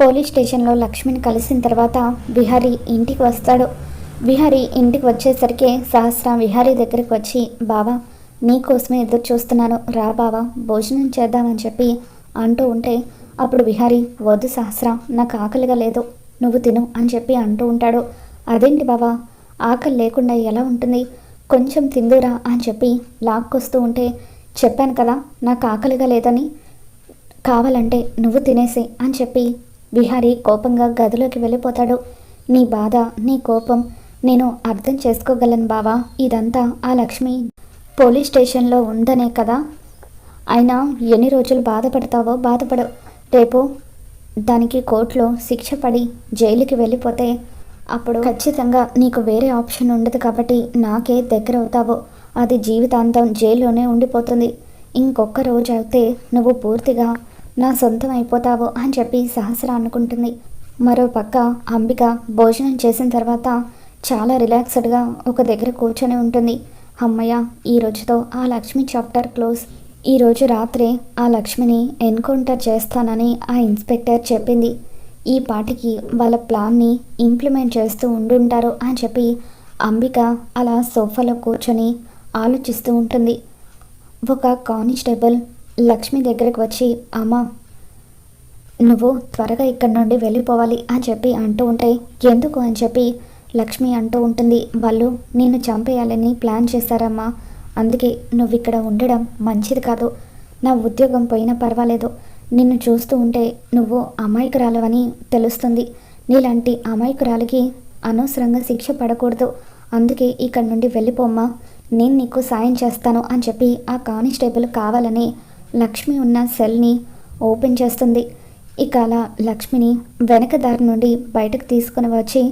Police స్టేషన్లో లక్ష్మిని కలిసిన తర్వాత విహారీ ఇంటికి వస్తాడు. విహారీ ఇంటికి వచ్చేసరికి సహస్ర విహారీ దగ్గరికి వచ్చి బావా నీకోసమే ఎదురు చూస్తున్నాను. రా బావా భోజనం చేద్దామని చెప్పి అంటూ ఉంటే అప్పుడు విహారీ వద్దు సహస్ర నాకు ఆకలిగా లేదు. నువ్వు తిను అని చెప్పి అంటూ ఉంటాడు. అదేంటి బావా ఆకలి లేకుండా ఎలా ఉంటుంది? కొంచెం తిందురా అని చెప్పి లాక్కొస్తూ ఉంటే చెప్పాను కదా నాకు ఆకలిగా లేదని. కావాలంటే నువ్వు తినేసి అని చెప్పి విహారీ కోపంగా గదిలోకి వెళ్ళిపోతాడు. నీ బాధ నీ కోపం నేను అర్థం చేసుకోగలను బావా. ఇదంతా ఆ లక్ష్మి పోలీస్ స్టేషన్లో ఉందనే కదా. అయినా ఎన్ని రోజులు బాధపడతావో బాధపడు. రేపు దానికి కోర్టులో శిక్ష పడి జైలుకి వెళ్ళిపోతే అప్పుడు ఖచ్చితంగా నీకు వేరే ఆప్షన్ ఉండదు కాబట్టి నాకే దగ్గర అవుతావు. అది జీవితాంతం జైల్లోనే ఉండిపోతుంది. ఇంకొక రోజు అయితే నువ్వు పూర్తిగా నా సొంతం అయిపోతావు అని చెప్పి సహస్ర అనుకుంటుంది. మరో పక్క అంబిక భోజనం చేసిన తర్వాత చాలా రిలాక్స్డ్గా ఒక దగ్గర కూర్చొని ఉంటుంది. అమ్మయ్య ఈ రోజుతో ఆ లక్ష్మి చాప్టర్ క్లోజ్. ఈ రోజు రాత్రే ఆ లక్ష్మిని ఎన్కౌంటర్ చేస్తానని ఆ ఇన్స్పెక్టర్ చెప్పింది. ఈ పాటికి వాళ్ళ ప్లాన్ని ఇంప్లిమెంట్ చేస్తూ ఉండుంటారు అని చెప్పి అంబిక అలా సోఫాలో కూర్చొని ఆలోచిస్తూ ఉంటుంది. ఒక కానిస్టేబుల్ లక్ష్మి దగ్గరకు వచ్చి అమ్మ నువ్వు త్వరగా ఇక్కడి నుండి వెళ్ళిపోవాలి అని చెప్పి అంటూ ఉంటే ఎందుకు? అని చెప్పి లక్ష్మి అంటూ ఉంటుంది వాళ్ళు నేను చంపేయాలని ప్లాన్ చేశారమ్మా అందుకే నువ్వు ఇక్కడ ఉండడం మంచిది కాదు. నా ఉద్యోగం పోయినా పర్వాలేదు. నిన్ను చూస్తూ ఉంటే నువ్వు అమాయకురాలవని తెలుస్తుంది. నీలాంటి అమాయకురాలికి అనవసరంగా శిక్ష పడకూడదు. అందుకే ఇక్కడ నుండి వెళ్ళిపోమ్మా నేను నీకు సాయం చేస్తాను అని చెప్పి ఆ కానిస్టేబుల్ కావాలని లక్ష్మి ఉన్న సెల్ని ఓపెన్ చేస్తుంది. ఇక అలా లక్ష్మిని వెనక దారి నుండి బయటకు తీసుకుని వచ్చి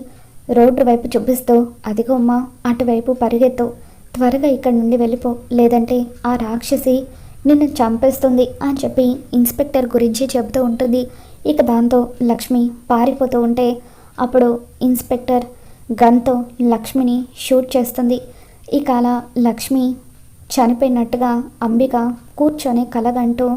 రోడ్డు వైపు చూపిస్తూ అదిగో అమ్మా అటువైపు పరిగెత్తు. త్వరగా ఇక్కడి నుండి వెళ్ళిపో. లేదంటే ఆ రాక్షసి నిన్ను చంపేస్తుంది అని చెప్పి ఇన్స్పెక్టర్ గురించి చెబుతూ ఉంటుంది. ఇక దాంతో లక్ష్మి పారిపోతూ ఉంటే అప్పుడు ఇన్స్పెక్టర్ గన్తో లక్ష్మిని షూట్ చేస్తుంది. ఇక అలా లక్ష్మి చనిపోయినట్టుగా అంబిక కూర్చొని కలగంటూ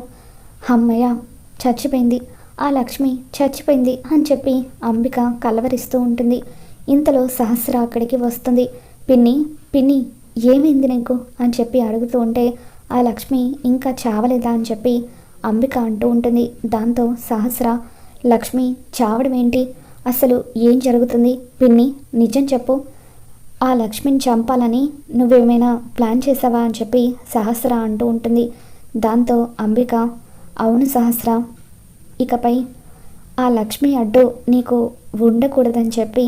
అమ్మయ్య చచ్చిపోయింది. ఆ లక్ష్మి చచ్చిపోయింది అని చెప్పి అంబిక కలవరిస్తూ ఉంటుంది. ఇంతలో సహస్ర అక్కడికి వస్తుంది. పిన్ని పిన్ని ఏమైంది నీకు? అని చెప్పి అడుగుతూ ఉంటే ఆ లక్ష్మి ఇంకా చావలేదా? అని చెప్పి అంబిక అంటూ ఉంటుంది. దాంతో సహస్ర లక్ష్మి చావడం ఏంటి? అసలు ఏం జరుగుతుంది? పిన్ని నిజం చెప్పు. ఆ లక్ష్మిని చంపాలని నువ్వేమైనా ప్లాన్ చేసావా అని చెప్పి సహస్ర అంటూ ఉంటుంది. దాంతో అంబిక అవును సహస్ర ఇకపై ఆ లక్ష్మి అడ్డు నీకు ఉండకూడదని చెప్పి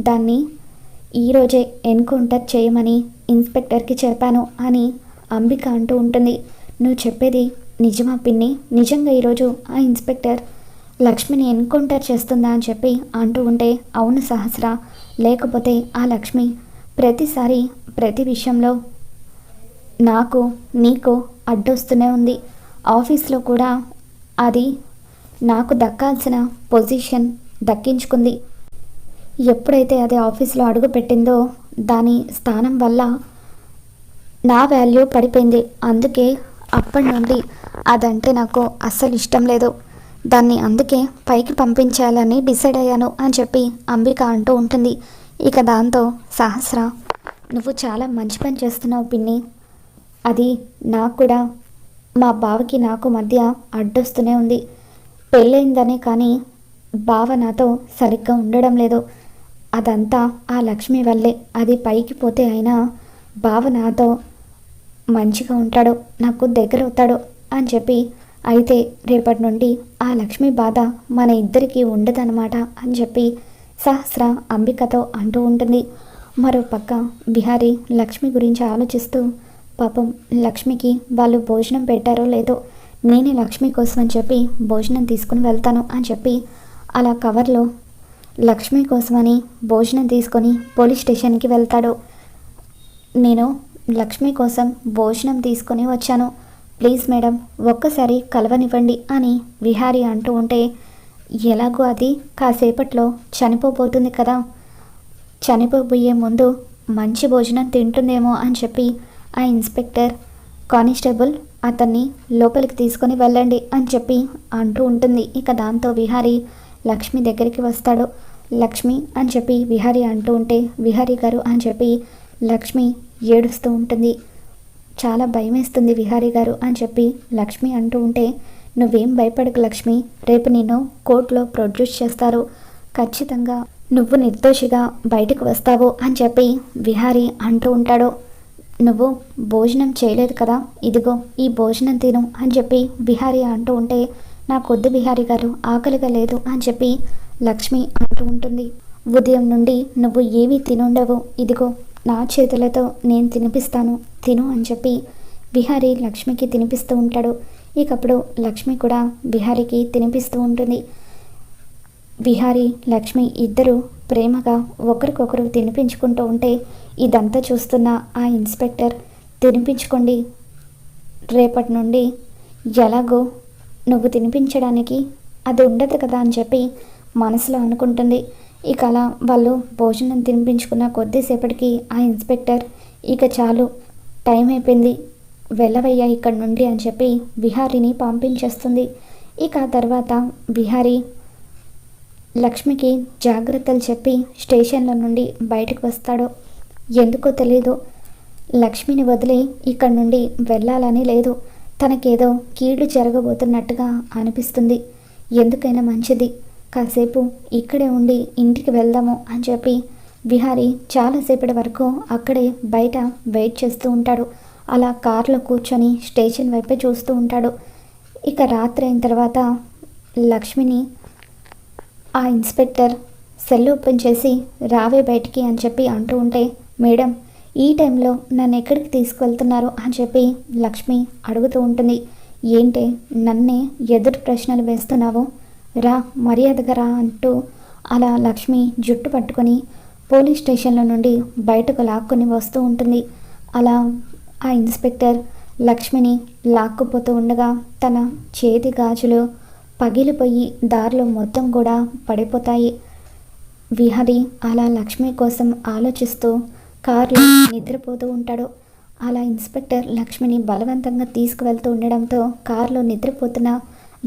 దాన్ని ఈరోజే ఎన్కౌంటర్ చేయమని ఇన్స్పెక్టర్కి చెప్పాను అని అంబిక అంటూ ఉంటుంది. నువ్వు చెప్పేది నిజమా పిన్ని? నిజంగా ఈరోజు ఆ ఇన్స్పెక్టర్ లక్ష్మిని ఎన్కౌంటర్ చేస్తుందా అని చెప్పి అంటూ ఉంటే అవును సహస్ర లేకపోతే ఆ లక్ష్మి ప్రతిసారి ప్రతి విషయంలో నాకు నీకు అడ్డొస్తూనే ఉంది. ఆఫీస్లో కూడా అది నాకు దక్కాల్సిన పొజిషన్ దక్కించుకుంది. ఎప్పుడైతే అది ఆఫీస్లో అడుగు పెట్టిందో దాని స్థానం వల్ల నా వాల్యూ పడిపోయింది. అందుకే అప్పటి నుండి అదంటే నాకు అస్సలు ఇష్టం లేదు. దాన్ని అందుకే పైకి పంపించాలని డిసైడ్ అయ్యాను అని చెప్పి అంబిక అంటూ ఉంటుంది. ఇక దాంతో సహస్ర నువ్వు చాలా మంచి పని చేస్తున్నావు పిన్ని. అది నాకు కూడా. మా బావకి నాకు మధ్య అడ్డొస్తూనే ఉంది. పెళ్ళయిందనే కానీ బావ నాతో సరిగ్గా ఉండడం లేదు. అదంతా ఆ లక్ష్మి వల్లే. అది పైకి పోతే అయినా బావ నాతో మంచిగా ఉంటాడు నాకు దగ్గర అవుతాడు అని చెప్పి అయితే రేపటి నుండి ఆ లక్ష్మి బాధ మన ఇద్దరికీ ఉండదన్నమాట అని చెప్పి సహస్ర అంబికతో అంటూ ఉంటుంది. మరో పక్క బిహారీ లక్ష్మి గురించి ఆలోచిస్తూ పాపం లక్ష్మికి వాళ్ళు భోజనం పెట్టారో లేదో నేనే లక్ష్మి కోసం అని చెప్పి భోజనం తీసుకుని వెళ్తాను అని చెప్పి అలా కవర్లో లక్ష్మి కోసమని భోజనం తీసుకొని పోలీస్ స్టేషన్కి వెళ్తాడు. నేను లక్ష్మి కోసం భోజనం తీసుకొని వచ్చాను. ప్లీజ్ మేడం ఒక్కసారి కలవనివ్వండి అని విహారి అంటూ ఉంటే ఎలాగో అది కాసేపట్లో చనిపోబోతుంది కదా. చనిపోబోయే ముందు మంచి భోజనం తింటుందేమో అని చెప్పి ఆ ఇన్స్పెక్టర్ కానిస్టేబుల్ అతన్ని లోపలికి తీసుకొని వెళ్ళండి అని చెప్పి అంటూ ఉంటుంది. ఇక దాంతో విహారి లక్ష్మి దగ్గరికి వస్తాడు. లక్ష్మి అని చెప్పి విహారి అంటూ ఉంటే విహారి గారు అని చెప్పి లక్ష్మి ఏడుస్తూ ఉంటుంది. చాలా భయమేస్తుంది విహారీ గారు అని చెప్పి లక్ష్మి అంటూ ఉంటే నువ్వేం భయపడకు లక్ష్మి రేపు నేను కోర్టులో ప్రొడ్యూస్ చేస్తారు. ఖచ్చితంగా నువ్వు నిర్దోషిగా బయటకు వస్తావు అని చెప్పి విహారీ అంటూ ఉంటాడు. నువ్వు భోజనం చేయలేదు కదా ఇదిగో ఈ భోజనం తిను అని చెప్పి విహారీ అంటూ ఉంటే నాకొద్దు విహారీ గారు ఆకలిగా లేదు అని చెప్పి లక్ష్మి అంటూ ఉంటుంది. ఉదయం నుండి నువ్వు ఏమీ తినుండవు ఇదిగో నా చేతులతో నేను తినిపిస్తాను. తిను అని చెప్పి బిహారీ లక్ష్మికి తినిపిస్తూ ఉంటాడు. ఇకప్పుడు లక్ష్మి కూడా బిహారీకి తినిపిస్తూ ఉంటుంది. బిహారీ లక్ష్మి ఇద్దరు ప్రేమగా ఒకరికొకరు తినిపించుకుంటూ ఉంటే ఇదంతా చూస్తున్న ఆ ఇన్స్పెక్టర్ తినిపించుకోండి. రేపటి నుండి ఎలాగో నువ్వు తినిపించడానికి అది ఉండదు కదా అని చెప్పి మనసులో అనుకుంటుంది. ఇక అలా వాళ్ళు భోజనం తినిపించుకున్న కొద్దిసేపటికి ఆ ఇన్స్పెక్టర్ ఇక చాలు టైం అయిపోయింది వెళ్ళవయ్యా ఇక్కడ నుండి అని చెప్పి విహారిని పంపించేస్తుంది. ఇక ఆ తర్వాత విహారి లక్ష్మికి జాగ్రత్తలు చెప్పి స్టేషన్లో నుండి బయటకు వస్తాడు. ఎందుకో తెలీదు. లక్ష్మిని వదిలి ఇక్కడ నుండి వెళ్ళాలని లేదు. తనకేదో కీడు జరగబోతున్నట్టుగా అనిపిస్తుంది. ఎందుకైనా మంచిది. కాసేపు ఇక్కడే ఉండి ఇంటికి వెళ్దాము అని చెప్పి విహారీ చాలాసేపటి వరకు అక్కడే బయట వెయిట్ చేస్తూ ఉంటాడు. అలా కార్లో కూర్చొని స్టేషన్ వైపే చూస్తూ ఉంటాడు. ఇక రాత్రి అయిన తర్వాత లక్ష్మిని ఆ ఇన్స్పెక్టర్ సెల్ ఓపెన్ చేసి రావే బయటికి అని చెప్పి అంటూ ఉంటే మేడం ఈ టైంలో నన్ను ఎక్కడికి తీసుకువెళ్తున్నారు? అని చెప్పి లక్ష్మి అడుగుతూ ఉంటుంది. ఏంటే నన్నే ఎదురు ప్రశ్నలు వేస్తున్నావు? రా మర్యాదగా రా అంటూ అలా లక్ష్మి జుట్టు పట్టుకొని పోలీస్ స్టేషన్ల నుండి బయటకు లాక్కొని వస్తూ ఉంటుంది. అలా ఆ ఇన్స్పెక్టర్ లక్ష్మిని లాక్కుపోతూ ఉండగా తన చేతి గాజులు పగిలిపోయి దారిలో మొత్తం కూడా పడిపోతాయి. విహరి అలా లక్ష్మి కోసం ఆలోచిస్తూ కారులో నిద్రపోతూ ఉంటాడు. అలా ఇన్స్పెక్టర్ లక్ష్మిని బలవంతంగా తీసుకువెళ్తూ ఉండడంతో కారులో నిద్రపోతున్న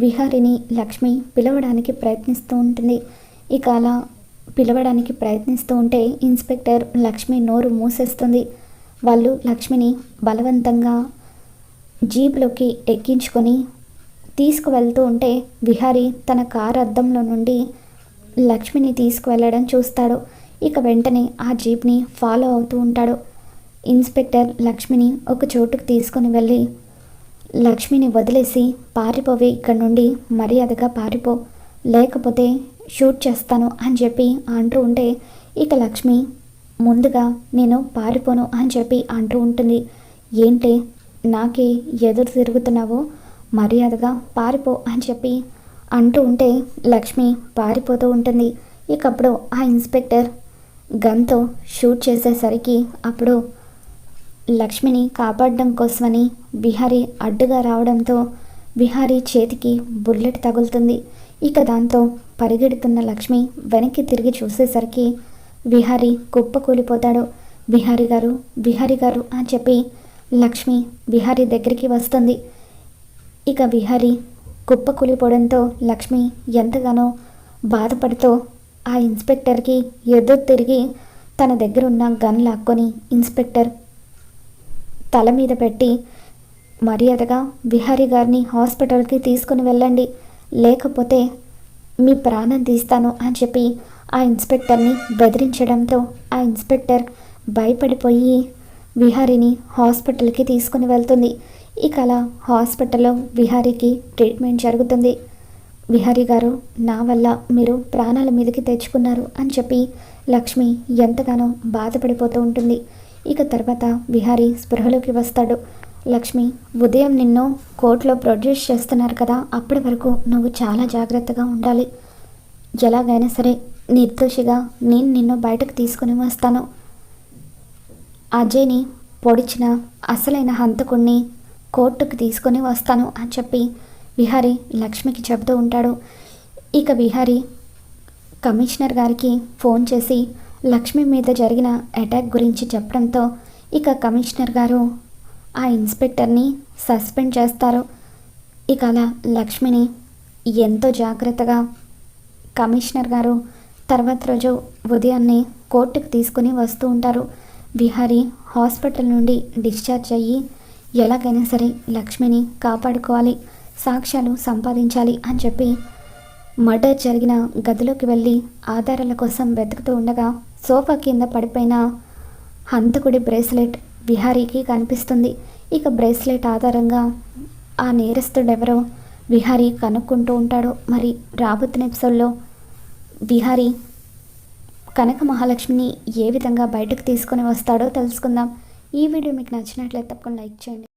విహారిని లక్ష్మి పిలవడానికి ప్రయత్నిస్తూ ఉంటుంది. ఇక అలా పిలవడానికి ప్రయత్నిస్తూ ఉంటే ఇన్స్పెక్టర్ లక్ష్మి నోరు మూసేస్తుంది. వాళ్ళు లక్ష్మిని బలవంతంగా జీప్లోకి ఎక్కించుకొని తీసుకువెళ్తూ ఉంటే విహారీ తన కారు అద్దంలో నుండి లక్ష్మిని తీసుకువెళ్ళడం చూస్తాడు. ఇక వెంటనే ఆ జీప్ని ఫాలో అవుతూ ఉంటాడు. ఇన్స్పెక్టర్ లక్ష్మిని ఒక చోటుకు తీసుకొని వెళ్ళి లక్ష్మిని వదిలేసి పారిపోవే ఇక్కడ నుండి మర్యాదగా పారిపో. లేకపోతే షూట్ చేస్తాను అని చెప్పి అంటూ ఉంటే ఇక లక్ష్మి ముందుగా నేను పారిపోను అని చెప్పి అంటూ ఉంటుంది. ఏంటి నాకే ఎదురు తిరుగుతున్నావో? మర్యాదగా పారిపో అని చెప్పి అంటూ ఉంటే లక్ష్మి పారిపోతూ ఉంటుంది. ఇక అప్పుడు ఆ ఇన్స్పెక్టర్ గన్తో షూట్ చేసేసరికి అప్పుడు లక్ష్మిని కాపాడడం కోసమని బిహారీ అడ్డుగా రావడంతో బిహారీ చేతికి బుల్లెట్ తగులుతుంది. ఇక దాంతో పరిగెడుతున్న లక్ష్మి వెనక్కి తిరిగి చూసేసరికి విహారీ కుప్పకూలిపోతాడు. విహారి గారు విహారీ గారు అని చెప్పి లక్ష్మి విహారీ దగ్గరికి వస్తుంది. ఇక విహారీ కుప్పకూలిపోవడంతో లక్ష్మి ఎంతగానో బాధపడుతూ ఆ ఇన్స్పెక్టర్కి ఎదురు తిరిగి తన దగ్గర ఉన్న గన్ లాక్కొని ఇన్స్పెక్టర్ తల మీద పెట్టి మర్యాదగా విహారీ గారిని హాస్పిటల్కి తీసుకుని వెళ్ళండి. లేకపోతే మీ ప్రాణం తీస్తాను అని చెప్పి ఆ ఇన్స్పెక్టర్ని బెదిరించడంతో ఆ ఇన్స్పెక్టర్ భయపడిపోయి విహారిని హాస్పిటల్కి తీసుకుని వెళ్తుంది. ఇక అలా హాస్పిటల్లో విహారీకి ట్రీట్మెంట్ జరుగుతుంది. విహారీ గారు నా వల్ల మీరు ప్రాణాల మీదకి తెచ్చుకున్నారు అని చెప్పి లక్ష్మి ఎంతగానో బాధపడిపోతూ ఉంటుంది. ఇక తర్వాత విహారీ స్పృహలోకి వస్తాడు. లక్ష్మి ఉదయం నిన్ను కోర్టులో ప్రొడ్యూస్ చేస్తున్నారు కదా అప్పటి వరకు నువ్వు చాలా జాగ్రత్తగా ఉండాలి. ఎలాగైనా సరే నిర్దోషిగా నేను నిన్ను బయటకు తీసుకుని వస్తాను. అజయ్ని పొడిచిన అసలైన హంతకుణ్ణి కోర్టుకు తీసుకొని వస్తాను అని చెప్పి విహారీ లక్ష్మికి చెబుతూ ఉంటాడు. ఇక విహారీ కమిషనర్ గారికి ఫోన్ చేసి లక్ష్మి మీద జరిగిన అటాక్ గురించి చెప్పడంతో ఇక కమిషనర్ గారు ఆ ఇన్స్పెక్టర్ని సస్పెండ్ చేస్తారు. ఇక అలా లక్ష్మిని ఎంతో జాగ్రత్తగా కమిషనర్ గారు తర్వాత రోజు ఉదయాన్నే కోర్టుకు తీసుకుని వస్తూ ఉంటారు. బిహారీ హాస్పిటల్ నుండి డిశ్చార్జ్ అయ్యి ఎలాగైనా సరే లక్ష్మిని కాపాడుకోవాలి సాక్ష్యాలు సంపాదించాలి అని చెప్పి మర్డర్ జరిగిన గదిలోకి వెళ్ళి ఆధారాల కోసం వెతుకుతూ ఉండగా సోఫా కింద పడిపోయిన హంతకుడి బ్రేస్లెట్ విహారీకి కనిపిస్తుంది. ఇక బ్రేస్లెట్ ఆధారంగా ఆ నేరస్తుడెవరో విహారీ కనుక్కుంటూ ఉంటాడు. మరి రాబోతున్న ఎపిసోడ్లో విహారీ కనక మహాలక్ష్మిని ఏ విధంగా బయటకు తీసుకొని వస్తాడో తెలుసుకుందాం. ఈ వీడియో మీకు నచ్చినట్లయితే తప్పకుండా లైక్ చేయండి.